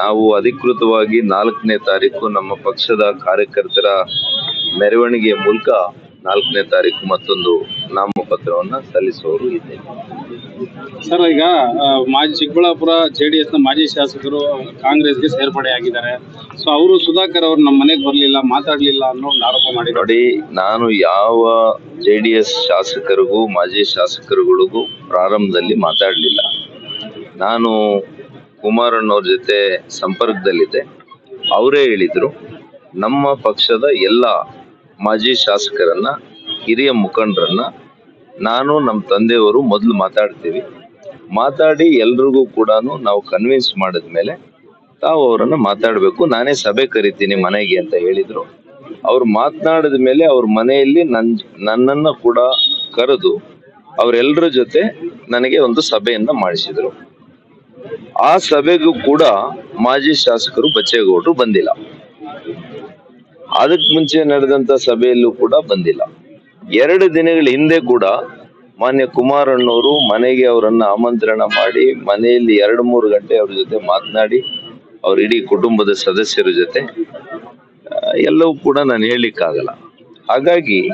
ನಾವು ಅಧಿಕೃತವಾಗಿ ನಾಲ್ಕನೇ ತಾರೀಕು ನಮ್ಮ ಪಕ್ಷದ ಕಾರ್ಯಕರ್ತರ ಮೆರವಣಿಗೆಯ ಮೂಲಕ ನಾಲ್ಕನೇ ತಾರೀಕು ಮತ್ತೊಂದು ನಾಮಪತ್ರವನ್ನ ಸಲ್ಲಿಸುವವರು ಇದ್ದೇವೆ. ಸರ್ ಈಗ ಮಾಜಿ ಚಿಕ್ಕಬಳ್ಳಾಪುರ ಜೆ ಡಿ ಎಸ್ನ ಮಾಜಿ ಶಾಸಕರು ಕಾಂಗ್ರೆಸ್ಗೆ ಸೇರ್ಪಡೆ ಆಗಿದ್ದಾರೆ. ಸೊ ಅವರು ಸುಧಾಕರ್ ಅವರು ನಮ್ಮ ಮನೆಗೆ ಬರಲಿಲ್ಲ ಮಾತಾಡಲಿಲ್ಲ ಅನ್ನೋ ಒಂದು ಆರೋಪ ಮಾಡಿ ನೋಡಿ ನಾನು ಯಾವ ಜೆ ಡಿ ಎಸ್ ಶಾಸಕರಿಗೂ ಮಾಜಿ ಶಾಸಕರುಗಳಿಗೂ ಪ್ರಾರಂಭದಲ್ಲಿ ಮಾತಾಡಲಿಲ್ಲ. ನಾನು ಕುಮಾರಣ್ಣವ್ರ ಜೊತೆ ಸಂಪರ್ಕದಲ್ಲಿದೆ ಅವರೇ ಹೇಳಿದ್ರು, ನಮ್ಮ ಪಕ್ಷದ ಎಲ್ಲ ಮಾಜಿ ಶಾಸಕರನ್ನ, ಹಿರಿಯ ಮುಖಂಡರನ್ನ ನಾನು ನಮ್ಮ ತಂದೆಯವರು ಮೊದಲು ಮಾತಾಡ್ತೀವಿ. ಮಾತಾಡಿ ಎಲ್ರಿಗೂ ಕೂಡ ನಾವು ಕನ್ವಿನ್ಸ್ ಮಾಡಿದ್ಮೇಲೆ ತಾವು ಅವರನ್ನು ಮಾತಾಡಬೇಕು, ನಾನೇ ಸಭೆ ಕರಿತೀನಿ ಮನೆಗೆ ಅಂತ ಹೇಳಿದರು. ಅವ್ರು ಮಾತನಾಡಿದ ಮೇಲೆ ಅವ್ರ ಮನೆಯಲ್ಲಿ ನನ್, ನನ್ನನ್ನು ಕೂಡ ಕರೆದು ಅವರೆಲ್ಲರ ಜೊತೆ ನನಗೆ ಒಂದು ಸಭೆಯನ್ನು ಮಾಡಿಸಿದ್ರು. ಆ ಸಭೆಗೂ ಕೂಡ ಮಾಜಿ ಶಾಸಕರು ಬಚ್ಚೇಗೌಡರು ಬಂದಿಲ್ಲ. ಅದಕ್ಕೆ ಮುಂಚೆ ನಡೆದಂತ ಸಭೆಯಲ್ಲೂ ಕೂಡ ಬಂದಿಲ್ಲ. ಎರಡು ದಿನಗಳ ಹಿಂದೆ ಕೂಡ ಮಾನ್ಯ ಕುಮಾರಣ್ಣವರು ಮನೆಗೆ ಅವರನ್ನ ಆಮಂತ್ರಣ ಮಾಡಿ ಮನೆಯಲ್ಲಿ ಎರಡು ಮೂರು ಗಂಟೆ ಅವ್ರ ಜೊತೆ ಮಾತನಾಡಿ ಅವ್ರ ಇಡೀ ಕುಟುಂಬದ ಸದಸ್ಯರ ಜೊತೆ ಎಲ್ಲವೂ ಕೂಡ ನಾನು ಹೇಳಲಿಕ್ಕಾಗಲ್ಲ. ಹಾಗಾಗಿ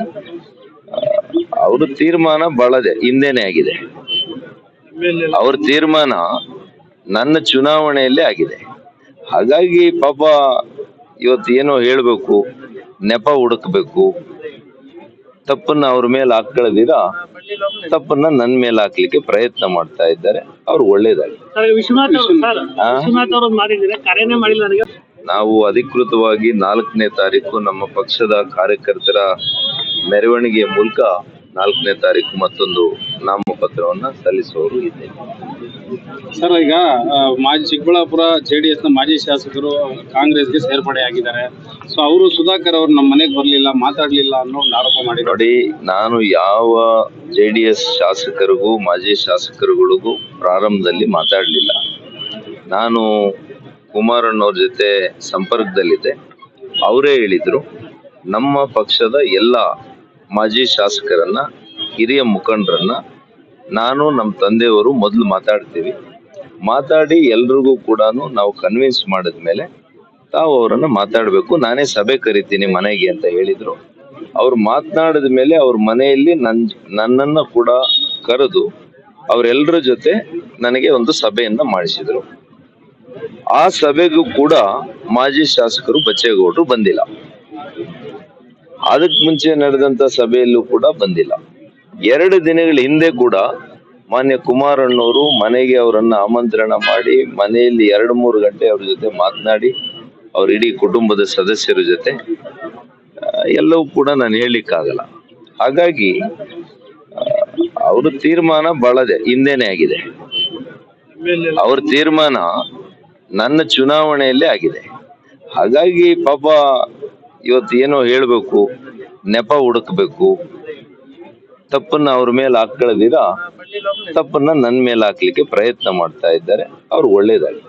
ಅವ್ರ ತೀರ್ಮಾನ ಬಾಳದೆ ಹಿಂದೆನೆ ಆಗಿದೆ. ಅವ್ರ ತೀರ್ಮಾನ ನನ್ನ ಚುನಾವಣೆಯಲ್ಲೇ ಆಗಿದೆ. ಹಾಗಾಗಿ ಪಾಪ ಇವತ್ತು ಏನೋ ಹೇಳಬೇಕು ನೆಪ ಹುಡುಕ್ಬೇಕು ತಪ್ಪನ್ನ ಅವ್ರ ಮೇಲೆ ಹಾಕೊಳ್ಳದಿರ ತಪ್ಪನ್ನ ನನ್ನ ಮೇಲೆ ಹಾಕ್ಲಿಕ್ಕೆ ಪ್ರಯತ್ನ ಮಾಡ್ತಾ ಇದ್ದಾರೆ. ಅವ್ರು ಒಳ್ಳೇದಾಗಿ. ನಾವು ಅಧಿಕೃತವಾಗಿ ನಾಲ್ಕನೇ ತಾರೀಕು ನಮ್ಮ ಪಕ್ಷದ ಕಾರ್ಯಕರ್ತರ ಮೆರವಣಿಗೆಯ ಮೂಲಕ ನಾಲ್ಕನೇ ತಾರೀಕು ಮತ್ತೊಂದು ನಾಮಪತ್ರವನ್ನ ಸಲ್ಲಿಸುವವರು ಇದೆ ಸರ್ ಈಗ ಮಾಜಿ ಚಿಕ್ಕಬಳ್ಳಾಪುರ ಜೆ ಡಿ ಎಸ್ನ ಮಾಜಿ ಶಾಸಕರು ಕಾಂಗ್ರೆಸ್ಗೆ ಸೇರ್ಪಡೆ ಆಗಿದ್ದಾರೆ. ಸೊ ಅವರು ಸುಧಾಕರ್ ಅವರು ನಮ್ಮ ಮನೆಗೆ ಬರಲಿಲ್ಲ ಮಾತಾಡಲಿಲ್ಲ ಅನ್ನೋ ಒಂದು ಆರೋಪ ಮಾಡಿ ನೋಡಿ ನಾನು ಯಾವ ಜೆ ಡಿ ಎಸ್ ಶಾಸಕರಿಗೂ ಮಾಜಿ ಶಾಸಕರುಗಳಿಗೂ ಪ್ರಾರಂಭದಲ್ಲಿ ಮಾತಾಡಲಿಲ್ಲ. ನಾನು ಕುಮಾರಣ್ಣವ್ರ ಜೊತೆ ಸಂಪರ್ಕದಲ್ಲಿದ್ದೆ. ಅವರೇ ಹೇಳಿದ್ರು ನಮ್ಮ ಪಕ್ಷದ ಎಲ್ಲ ಮಾಜಿ ಶಾಸಕರನ್ನ ಹಿರಿಯ ಮುಖಂಡರನ್ನ ನಾನು ನಮ್ಮ ತಂದೆಯವರು ಮೊದಲು ಮಾತಾಡ್ತೀವಿ. ಮಾತಾಡಿ ಎಲ್ರಿಗೂ ಕೂಡ ನಾವು ಕನ್ವಿನ್ಸ್ ಮಾಡಿದ್ಮೇಲೆ ತಾವು ಅವರನ್ನ ಮಾತಾಡಬೇಕು. ನಾನೇ ಸಭೆ ಕರಿತೀನಿ ಮನೆಗೆ ಅಂತ ಹೇಳಿದರು. ಅವ್ರು ಮಾತನಾಡಿದ ಮೇಲೆ ಅವ್ರ ಮನೆಯಲ್ಲಿ ನನ್, ನನ್ನನ್ನು ಕೂಡ ಕರೆದು ಅವರೆಲ್ಲರ ಜೊತೆ ನನಗೆ ಒಂದು ಸಭೆಯನ್ನು ಮಾಡಿಸಿದರು. ಆ ಸಭೆಗೂ ಕೂಡ ಮಾಜಿ ಶಾಸಕರು ಬಚ್ಚೇಗೌಡರು ಬಂದಿಲ್ಲ. ಅದಕ್ಕೆ ಮುಂಚೆ ನಡೆದಂತ ಸಭೆಯಲ್ಲೂ ಕೂಡ ಬಂದಿಲ್ಲ. ಎರಡು ದಿನಗಳ ಹಿಂದೆ ಕೂಡ ಮಾನ್ಯ ಕುಮಾರಣ್ಣವರು ಮನೆಗೆ ಅವರನ್ನು ಆಮಂತ್ರಣ ಮಾಡಿ ಮನೆಯಲ್ಲಿ ಎರಡು ಮೂರು ಗಂಟೆ ಅವ್ರ ಜೊತೆ ಮಾತನಾಡಿ ಅವ್ರ ಇಡೀ ಕುಟುಂಬದ ಸದಸ್ಯರ ಜೊತೆ ಎಲ್ಲವೂ ಕೂಡ ನಾನು ಹೇಳಲಿಕ್ಕಾಗಲ್ಲ. ಹಾಗಾಗಿ ಅವ್ರ ತೀರ್ಮಾನ ಬಹಳದೆ, ಹಿಂದೆನೆ ಆಗಿದೆ. ಅವ್ರ ತೀರ್ಮಾನ ನನ್ನ ಚುನಾವಣೆಯಲ್ಲೇ ಆಗಿದೆ. ಹಾಗಾಗಿ ಪಾಪ ಇವತ್ತು ಏನೋ ಹೇಳಬೇಕು, ನೆಪ ಹುಡುಕ್ಬೇಕು ತಪ್ಪನ್ನ ಅವ್ರ ಮೇಲೆ ಹಾಕೊಳ್ಳದಿರ ತಪ್ಪನ್ನ ನನ್ ಮೇಲೆ ಹಾಕ್ಲಿಕ್ಕೆ ಪ್ರಯತ್ನ ಮಾಡ್ತಾ ಇದ್ದಾರೆ. ಅವ್ರು ಒಳ್ಳೇದಾಗಿ